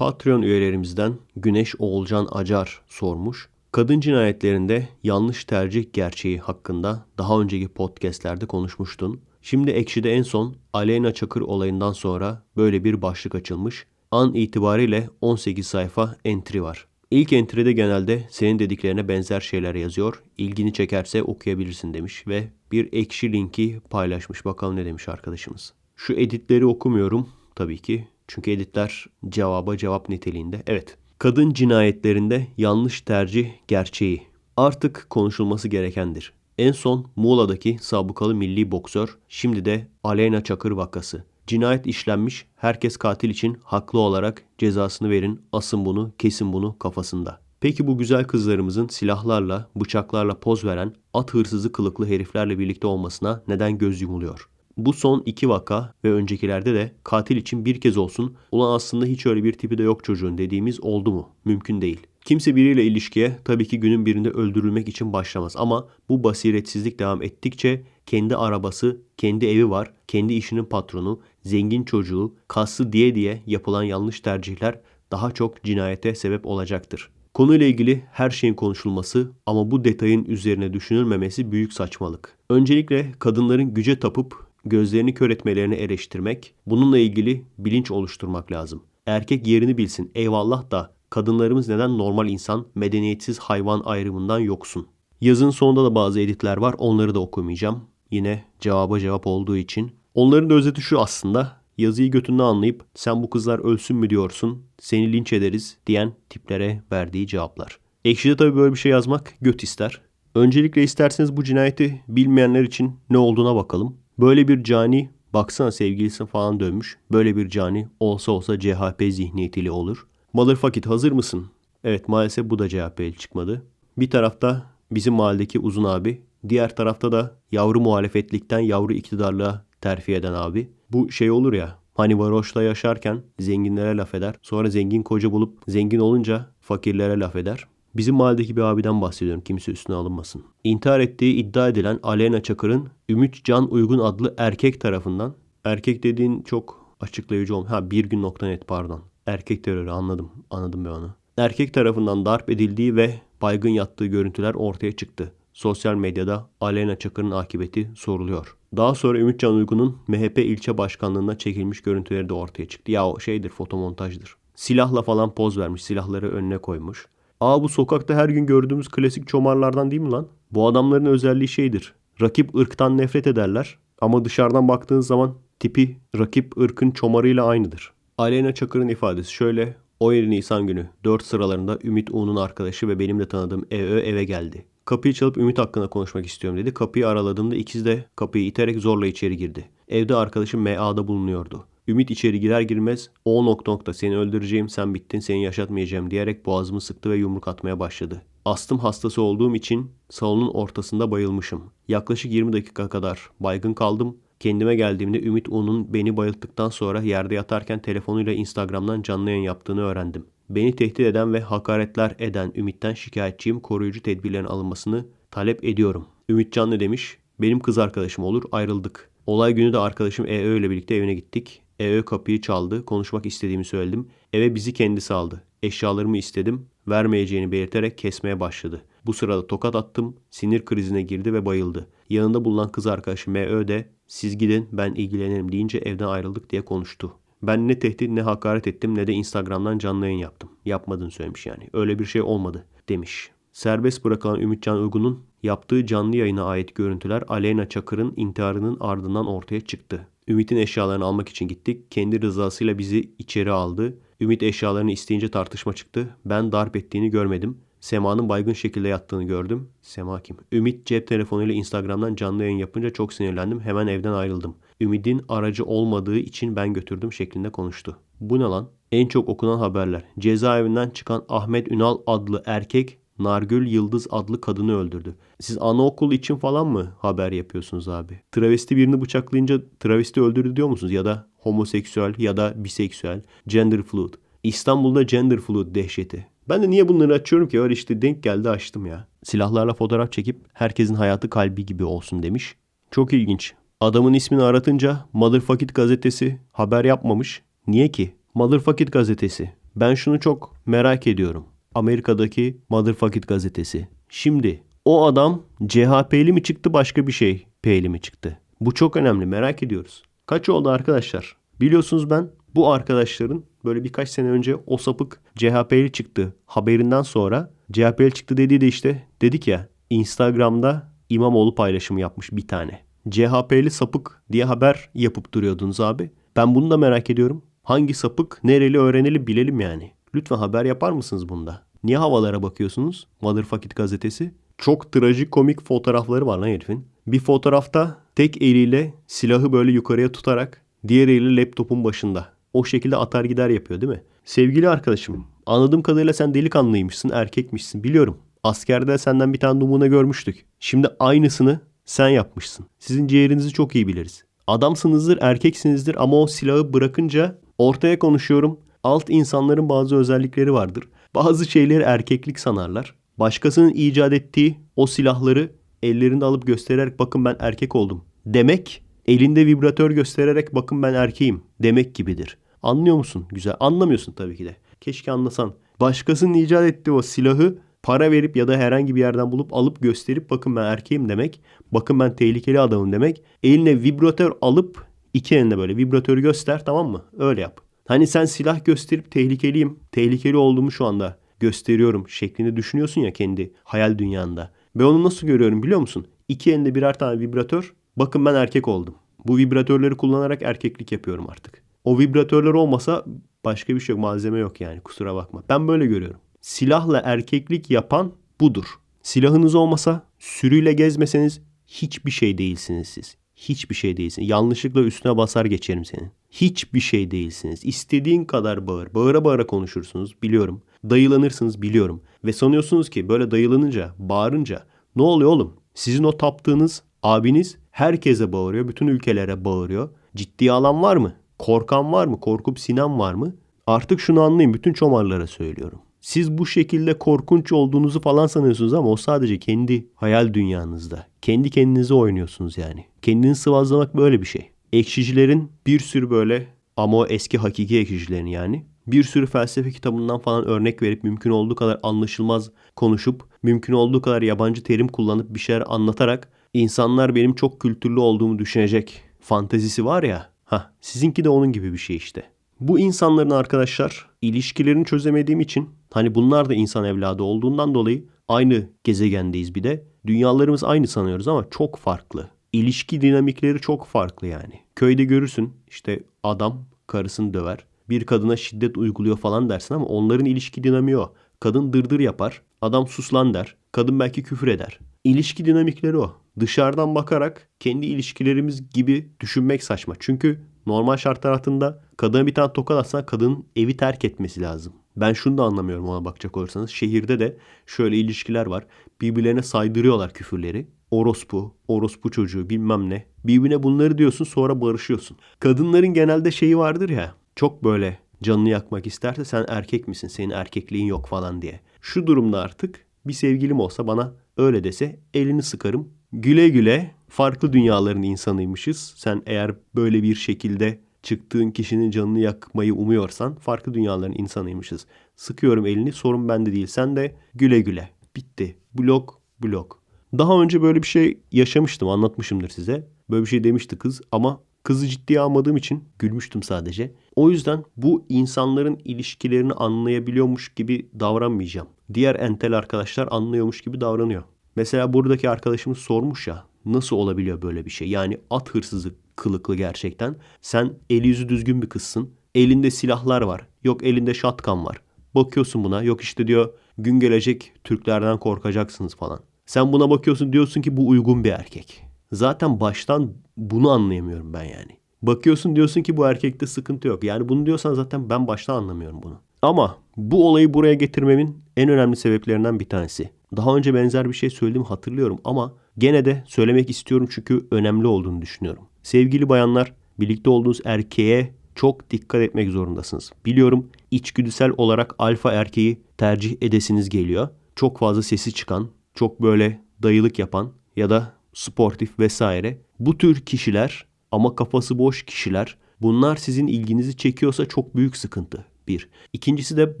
Patreon üyelerimizden Güneş Oğulcan Acar sormuş. Kadın cinayetlerinde yanlış tercih gerçeği hakkında daha önceki podcastlerde konuşmuştun. Şimdi Ekşi'de en son Aleyna Çakır olayından sonra böyle bir başlık açılmış. An itibariyle 18 sayfa entry var. İlk entry'de genelde senin dediklerine benzer şeyler yazıyor. İlgini çekerse okuyabilirsin demiş ve bir ekşi linki paylaşmış. Bakalım ne demiş arkadaşımız. Şu editleri okumuyorum tabii ki. Çünkü editler cevaba cevap niteliğinde. Evet. Kadın cinayetlerinde yanlış tercih gerçeği artık konuşulması gerekendir. En son Muğla'daki sabıkalı milli boksör, şimdi de Aleyna Çakır vakası. Cinayet işlenmiş, herkes katil için haklı olarak cezasını verin, asın bunu, kesin bunu kafasında. Peki bu güzel kızlarımızın silahlarla, bıçaklarla poz veren at hırsızı kılıklı heriflerle birlikte olmasına neden göz yumuluyor? Bu son iki vaka ve öncekilerde de katil için bir kez olsun ulan aslında hiç öyle bir tipi de yok çocuğun dediğimiz oldu mu? Mümkün değil. Kimse biriyle ilişkiye tabii ki günün birinde öldürülmek için başlamaz ama bu basiretsizlik devam ettikçe kendi arabası, kendi evi var, kendi işinin patronu, zengin çocuğu, kaslı diye diye yapılan yanlış tercihler daha çok cinayete sebep olacaktır. Konuyla ilgili her şeyin konuşulması ama bu detayın üzerine düşünülmemesi büyük saçmalık. Öncelikle kadınların güce tapıp gözlerini kör etmelerini eleştirmek, bununla ilgili bilinç oluşturmak lazım. Erkek yerini bilsin eyvallah da kadınlarımız neden normal insan, medeniyetsiz hayvan ayrımından yoksun? Yazın sonunda da bazı editler var onları da okumayacağım. Yine cevaba cevap olduğu için. Onların da özeti şu aslında. Yazıyı götünden anlayıp sen bu kızlar ölsün mü diyorsun, seni linç ederiz diyen tiplere verdiği cevaplar. Ekşi'de tabii böyle bir şey yazmak göt ister. Öncelikle isterseniz bu cinayeti bilmeyenler için ne olduğuna bakalım. Böyle bir cani baksana sevgilisi falan dönmüş. Böyle bir cani olsa olsa CHP zihniyetiyle olur. Motherfuck hazır mısın? Evet maalesef bu da CHP'li çıkmadı. Bir tarafta bizim mahalledeki uzun abi. Diğer tarafta da yavru muhalefetlikten yavru iktidarlığa terfi eden abi. Bu şey olur ya hani varoşla yaşarken zenginlere laf eder. Sonra zengin koca bulup zengin olunca fakirlere laf eder. Bizim mahalledeki bir abiden bahsediyorum. Kimse üstüne alınmasın. İntihar ettiği iddia edilen Aleyna Çakır'ın Ümit Can Uygun adlı erkek tarafından erkek dediğin çok açıklayıcı olmuyor. Ha bir gün nokta net pardon. Erkek terörü anladım. Anladım ben onu. Erkek tarafından darp edildiği ve baygın yattığı görüntüler ortaya çıktı. Sosyal medyada Aleyna Çakır'ın akıbeti soruluyor. Daha sonra Ümit Can Uygun'un MHP ilçe başkanlığına çekilmiş görüntüleri de ortaya çıktı. Ya o şeydir fotomontajdır. Silahla falan poz vermiş. Silahları önüne koymuş. Aa bu sokakta her gün gördüğümüz klasik çomarlardan değil mi lan? Bu adamların özelliği şeydir. Rakip ırktan nefret ederler ama dışarıdan baktığınız zaman tipi rakip ırkın çomarıyla aynıdır. Aleyna Çakır'ın ifadesi şöyle. 17 Nisan günü 4 sıralarında Ümit U'nun arkadaşı ve benim de tanıdığım EÖ eve geldi. Kapıyı çalıp Ümit hakkında konuşmak istiyorum dedi. Kapıyı araladığımda ikisi de kapıyı iterek zorla içeri girdi. Evde arkadaşım MA'da bulunuyordu. Ümit içeri girer girmez o nokta nokta seni öldüreceğim sen bittin seni yaşatmayacağım diyerek boğazımı sıktı ve yumruk atmaya başladı. Astım hastası olduğum için salonun ortasında bayılmışım. Yaklaşık 20 dakika kadar baygın kaldım. Kendime geldiğimde Ümit U'nun beni bayılttıktan sonra yerde yatarken telefonuyla Instagram'dan canlı yayın yaptığını öğrendim. Beni tehdit eden ve hakaretler eden Ümit'ten şikayetçiyim koruyucu tedbirlerin alınmasını talep ediyorum. Ümit Can ne demiş? Benim kız arkadaşım olur ayrıldık. Olay günü de arkadaşım EÖ ile birlikte evine gittik. EÖ kapıyı çaldı. Konuşmak istediğimi söyledim. Eve bizi kendisi aldı. Eşyalarımı istedim. Vermeyeceğini belirterek kesmeye başladı. Bu sırada tokat attım. Sinir krizine girdi ve bayıldı. Yanında bulunan kız arkadaşı MÖ de siz gidin ben ilgilenirim deyince evden ayrıldık diye konuştu. Ben ne tehdit ne hakaret ettim ne de Instagram'dan canlı yayın yaptım. Yapmadığını söylemiş yani. Öyle bir şey olmadı demiş. Serbest bırakılan Ümitcan Uygun'un yaptığı canlı yayına ait görüntüler Aleyna Çakır'ın intiharının ardından ortaya çıktı. Ümit'in eşyalarını almak için gittik. Kendi rızasıyla bizi içeri aldı. Ümit eşyalarını isteyince tartışma çıktı. Ben darp ettiğini görmedim. Sema'nın baygın şekilde yattığını gördüm. Sema kim? Ümit cep telefonuyla Instagram'dan canlı yayın yapınca çok sinirlendim. Hemen evden ayrıldım. Ümit'in aracı olmadığı için ben götürdüm şeklinde konuştu. Bu ne lan? En çok okunan haberler. Cezaevinden çıkan Ahmet Ünal adlı erkek Nargül Yıldız adlı kadını öldürdü. Siz anaokulu için falan mı haber yapıyorsunuz abi? Travesti birini bıçaklayınca travesti öldürdü diyor musunuz? Ya da homoseksüel ya da biseksüel, gender fluid. İstanbul'da gender fluid dehşeti. Ben de niye bunları açıyorum ki? Öyle işte denk geldi açtım ya. Silahlarla fotoğraf çekip herkesin hayatı kalbi gibi olsun demiş. Çok ilginç. Adamın ismini aratınca Motherfuckit gazetesi haber yapmamış. Niye ki? Motherfuckit gazetesi. Ben şunu çok merak ediyorum. Amerika'daki Motherfucking gazetesi. Şimdi o adam CHP'li mi çıktı başka bir şey P'li mi çıktı? Bu çok önemli merak ediyoruz. Kaç oldu arkadaşlar? Biliyorsunuz ben bu arkadaşların böyle birkaç sene önce o sapık CHP'li çıktı haberinden sonra CHP'li çıktı dediği de işte dedik ya Instagram'da İmamoğlu paylaşımı yapmış bir tane. CHP'li sapık diye haber yapıp duruyordunuz abi. Ben bunu da merak ediyorum. Hangi sapık nereli öğrenelim bilelim yani. Lütfen haber yapar mısınız bunda? Niye havalara bakıyorsunuz? Motherfucking gazetesi. Çok trajikomik fotoğrafları var lan herifin. Bir fotoğrafta tek eliyle silahı böyle yukarıya tutarak diğer eliyle laptopun başında. O şekilde atar gider yapıyor değil mi? Sevgili arkadaşım anladığım kadarıyla sen delikanlıymışsın erkekmişsin biliyorum. Askerde senden bir tane numune görmüştük. Şimdi aynısını sen yapmışsın. Sizin ciğerinizi çok iyi biliriz. Adamsınızdır, erkeksinizdir ama o silahı bırakınca ortaya konuşuyorum. Alt insanların bazı özellikleri vardır. Bazı şeyleri erkeklik sanarlar. Başkasının icat ettiği o silahları ellerinde alıp göstererek bakın ben erkek oldum demek elinde vibratör göstererek bakın ben erkeğim demek gibidir. Anlıyor musun? Güzel. Anlamıyorsun tabii ki de. Keşke anlasan. Başkasının icat ettiği o silahı para verip ya da herhangi bir yerden bulup alıp gösterip bakın ben erkeğim demek. Bakın ben tehlikeli adamım demek. Eline vibratör alıp iki elinde böyle vibratörü göster tamam mı? Öyle yap. Hani sen silah gösterip tehlikeliyim, tehlikeli olduğumu şu anda gösteriyorum şeklinde düşünüyorsun ya kendi hayal dünyanda. Ben onu nasıl görüyorum biliyor musun? İki elinde birer tane vibratör. Bakın ben erkek oldum. Bu vibratörleri kullanarak erkeklik yapıyorum artık. O vibratörler olmasa başka bir şey yok. Malzeme yok yani kusura bakma. Ben böyle görüyorum. Silahla erkeklik yapan budur. Silahınız olmasa sürüyle gezmeseniz hiçbir şey değilsiniz siz. Hiçbir şey değilsiniz. Yanlışlıkla üstüne basar geçerim senin. Hiçbir şey değilsiniz. İstediğin kadar bağır. Bağıra bağıra konuşursunuz biliyorum. Dayılanırsınız biliyorum. Ve sanıyorsunuz ki böyle dayılanınca, bağırınca ne oluyor oğlum? Sizin o taptığınız abiniz herkese bağırıyor. Bütün ülkelere bağırıyor. Ciddi alan var mı? Korkan var mı? Korkup sinen var mı? Artık şunu anlayın. Bütün çomarlara söylüyorum. Siz bu şekilde korkunç olduğunuzu falan sanıyorsunuz ama o sadece kendi hayal dünyanızda. Kendi kendinize oynuyorsunuz yani. Kendini sıvazlamak böyle bir şey. Ekşicilerin bir sürü böyle ama o eski hakiki ekşicilerin yani bir sürü felsefe kitabından falan örnek verip mümkün olduğu kadar anlaşılmaz konuşup mümkün olduğu kadar yabancı terim kullanıp bir şeyler anlatarak insanlar benim çok kültürlü olduğumu düşünecek fantezisi var ya. Ha, sizinki de onun gibi bir şey işte. Bu insanların arkadaşlar ilişkilerini çözemediğim için hani bunlar da insan evladı olduğundan dolayı aynı gezegendeyiz bir de. Dünyalarımız aynı sanıyoruz ama çok farklı. İlişki dinamikleri çok farklı yani. Köyde görürsün işte adam karısını döver. Bir kadına şiddet uyguluyor falan dersin ama onların ilişki dinamiği o. Kadın dırdır yapar. Adam sus lan der. Kadın belki küfür eder. İlişki dinamikleri o. Dışarıdan bakarak kendi ilişkilerimiz gibi düşünmek saçma. Çünkü normal şartlar altında kadına bir tane tokat atsan kadının evi terk etmesi lazım. Ben şunu da anlamıyorum ona bakacak olursanız. Şehirde de şöyle ilişkiler var. Birbirlerine saydırıyorlar küfürleri. Orospu, orospu çocuğu bilmem ne. Birbirine bunları diyorsun sonra barışıyorsun. Kadınların genelde şeyi vardır ya. Çok böyle canını yakmak isterse sen erkek misin? Senin erkekliğin yok falan diye. Şu durumda artık bir sevgilim olsa bana öyle dese elini sıkarım. Güle güle farklı dünyaların insanıymışız. Sen eğer böyle bir şekilde çıktığın kişinin canını yakmayı umuyorsan farklı dünyaların insanıymışız. Sıkıyorum elini sorun bende değil. Sen de güle güle. Bitti. Blok blok. Daha önce böyle bir şey yaşamıştım anlatmışımdır size. Böyle bir şey demişti kız ama kızı ciddiye almadığım için gülmüştüm sadece. O yüzden bu insanların ilişkilerini anlayabiliyormuş gibi davranmayacağım. Diğer entel arkadaşlar anlıyormuş gibi davranıyor. Mesela buradaki arkadaşımız sormuş ya nasıl olabiliyor böyle bir şey? Yani at hırsızı kılıklı gerçekten. Sen eli yüzü düzgün bir kızsın. Elinde silahlar var. Yok elinde şatkan var. Bakıyorsun buna. Yok işte diyor gün gelecek Türklerden korkacaksınız falan. Sen buna bakıyorsun diyorsun ki bu uygun bir erkek. Zaten baştan bunu anlayamıyorum ben yani. Bakıyorsun diyorsun ki bu erkekte sıkıntı yok. Yani bunu diyorsan zaten ben baştan anlamıyorum bunu. Ama bu olayı buraya getirmemin en önemli sebeplerinden bir tanesi. Daha önce benzer bir şey söyledim hatırlıyorum ama gene de söylemek istiyorum çünkü önemli olduğunu düşünüyorum. Sevgili bayanlar, birlikte olduğunuz erkeğe çok dikkat etmek zorundasınız. Biliyorum içgüdüsel olarak alfa erkeği tercih edesiniz geliyor. Çok fazla sesi çıkan, çok böyle dayılık yapan ya da sportif vesaire. Bu tür kişiler ama kafası boş kişiler bunlar sizin ilginizi çekiyorsa çok büyük sıkıntı. Bir. İkincisi de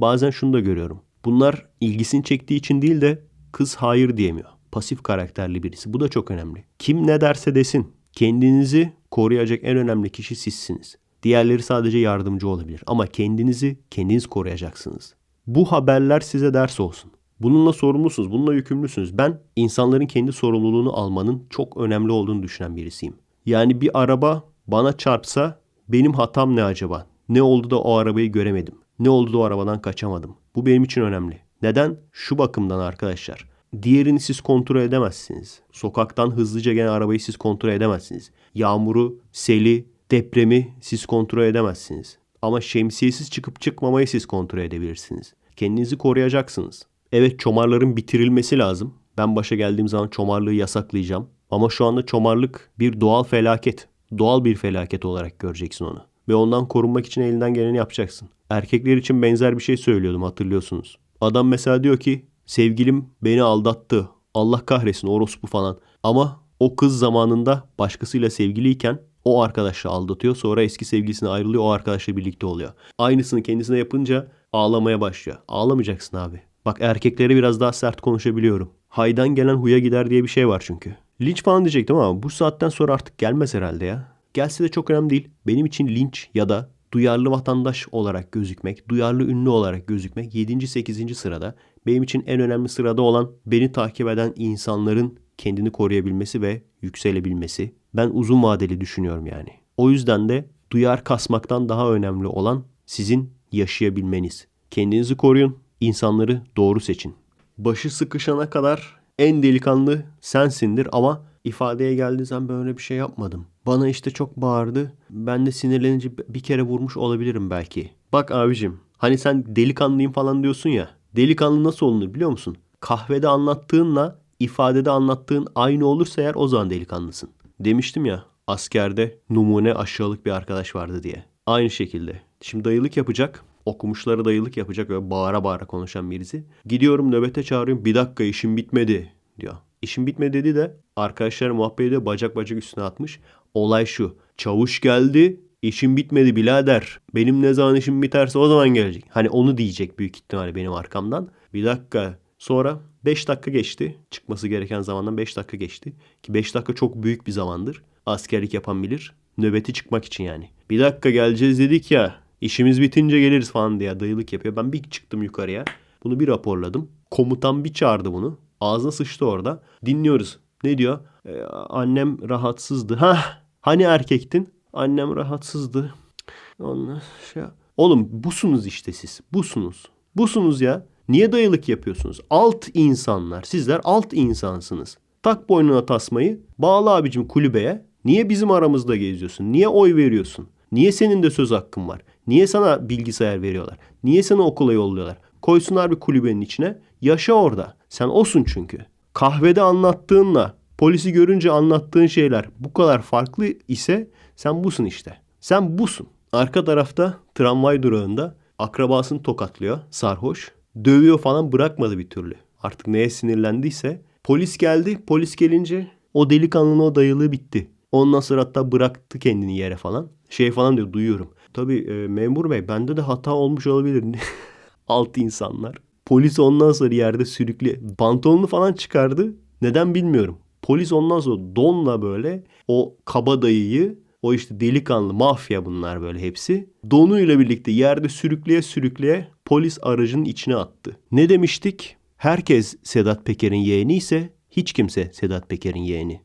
bazen şunu da görüyorum. Bunlar ilgisini çektiği için değil de kız hayır diyemiyor. Pasif karakterli birisi. Bu da çok önemli. Kim ne derse desin. Kendinizi koruyacak en önemli kişi sizsiniz. Diğerleri sadece yardımcı olabilir. Ama kendinizi kendiniz koruyacaksınız. Bu haberler size ders olsun. Bununla sorumlusunuz, bununla yükümlüsünüz. Ben insanların kendi sorumluluğunu almanın çok önemli olduğunu düşünen birisiyim. Yani bir araba bana çarpsa benim hatam ne acaba? Ne oldu da o arabayı göremedim? Ne oldu da o arabadan kaçamadım? Bu benim için önemli. Neden? Şu bakımdan arkadaşlar. Diğerini siz kontrol edemezsiniz. Sokaktan hızlıca gelen arabayı siz kontrol edemezsiniz. Yağmuru, seli, depremi siz kontrol edemezsiniz. Ama şemsiyesiz çıkıp çıkmamayı siz kontrol edebilirsiniz. Kendinizi koruyacaksınız. Evet çomarların bitirilmesi lazım. Ben başa geldiğim zaman çomarlığı yasaklayacağım. Ama şu anda çomarlık bir doğal felaket. Doğal bir felaket olarak göreceksin onu. Ve ondan korunmak için elinden geleni yapacaksın. Erkekler için benzer bir şey söylüyordum hatırlıyorsunuz. Adam mesela diyor ki sevgilim beni aldattı. Allah kahretsin orospu falan. Ama o kız zamanında başkasıyla sevgiliyken o arkadaşla aldatıyor. Sonra eski sevgilisine ayrılıyor. O arkadaşla birlikte oluyor. Aynısını kendisine yapınca ağlamaya başlıyor. Ağlamayacaksın abi. Bak erkeklere biraz daha sert konuşabiliyorum. Haydan gelen huya gider diye bir şey var çünkü. Linç falan diyecektim ama bu saatten sonra artık gelmez herhalde ya. Gelse de çok önemli değil. Benim için linç ya da duyarlı vatandaş olarak gözükmek, duyarlı ünlü olarak gözükmek 7. 8. sırada. Benim için en önemli sırada olan beni takip eden insanların kendini koruyabilmesi ve yükselebilmesi. Ben uzun vadeli düşünüyorum yani. O yüzden de duyar kasmaktan daha önemli olan sizin yaşayabilmeniz. Kendinizi koruyun, insanları doğru seçin. Başı sıkışana kadar en delikanlı sensindir ama ifadeye geldiği zaman ben öyle bir şey yapmadım. Bana işte çok bağırdı. Ben de sinirlenince bir kere vurmuş olabilirim belki. Bak abicim hani sen delikanlıyım falan diyorsun ya. Delikanlı nasıl olunur biliyor musun? Kahvede anlattığınla ifadede anlattığın aynı olursa eğer o zaman delikanlısın. Demiştim ya askerde numune aşağılık bir arkadaş vardı diye. Aynı şekilde. Şimdi dayılık yapacak. Okumuşlara dayılık yapacak öyle bağıra bağıra konuşan birisi. Gidiyorum nöbete çağırıyorum. Bir dakika işim bitmedi diyor. İşim bitmedi dedi de arkadaşlar muhabbet ediyor bacak bacak üstüne atmış. Olay şu. Çavuş geldi. İşim bitmedi birader. Benim ne zaman işim biterse o zaman gelecek. Hani onu diyecek büyük ihtimalle benim arkamdan. Bir dakika. Sonra 5 dakika geçti. Çıkması gereken zamandan 5 dakika geçti. Ki 5 dakika çok büyük bir zamandır. Askerlik yapan bilir. Nöbeti çıkmak için yani. Bir dakika geleceğiz dedik ya. İşimiz bitince geliriz falan diye dayılık yapıyor. Ben bir çıktım yukarıya. Bunu bir raporladım. Komutan bir çağırdı bunu. Ağzına sıçtı orada. Dinliyoruz. Ne diyor? Ee, annem rahatsızdı. Ha, hani erkektin? Annem rahatsızdı. Ondan şey. Oğlum busunuz işte siz. Busunuz. Busunuz ya. Niye dayılık yapıyorsunuz? Alt insanlar. Sizler alt insansınız. Tak boynuna tasmayı. Bağla abicim kulübeye. Niye bizim aramızda geziyorsun? Niye oy veriyorsun? Niye senin de söz hakkın var? Niye sana bilgisayar veriyorlar? Niye sana okula yolluyorlar? Koysunlar bir kulübenin içine. Yaşa orada. Sen osun çünkü. Kahvede anlattığınla polisi görünce anlattığın şeyler bu kadar farklı ise sen busun işte. Sen busun. Arka tarafta tramvay durağında akrabasını tokatlıyor sarhoş. Dövüyor falan bırakmadı bir türlü. Artık neye sinirlendiyse. Polis geldi. Polis gelince o delikanlının o dayılığı bitti. Ondan sonra hatta bıraktı kendini yere falan. Şey falan diyor duyuyorum. Tabii e, memur bey bende de hata olmuş olabilir. Alt insanlar. Polis ondan sonra yerde sürükle pantolonunu falan çıkardı. Neden bilmiyorum. Polis ondan sonra donla böyle o kabadayıyı o işte delikanlı mafya bunlar böyle hepsi. Donuyla birlikte yerde sürükleye sürükleye polis aracının içine attı. Ne demiştik? Herkes Sedat Peker'in yeğeni ise hiç kimse Sedat Peker'in yeğeni.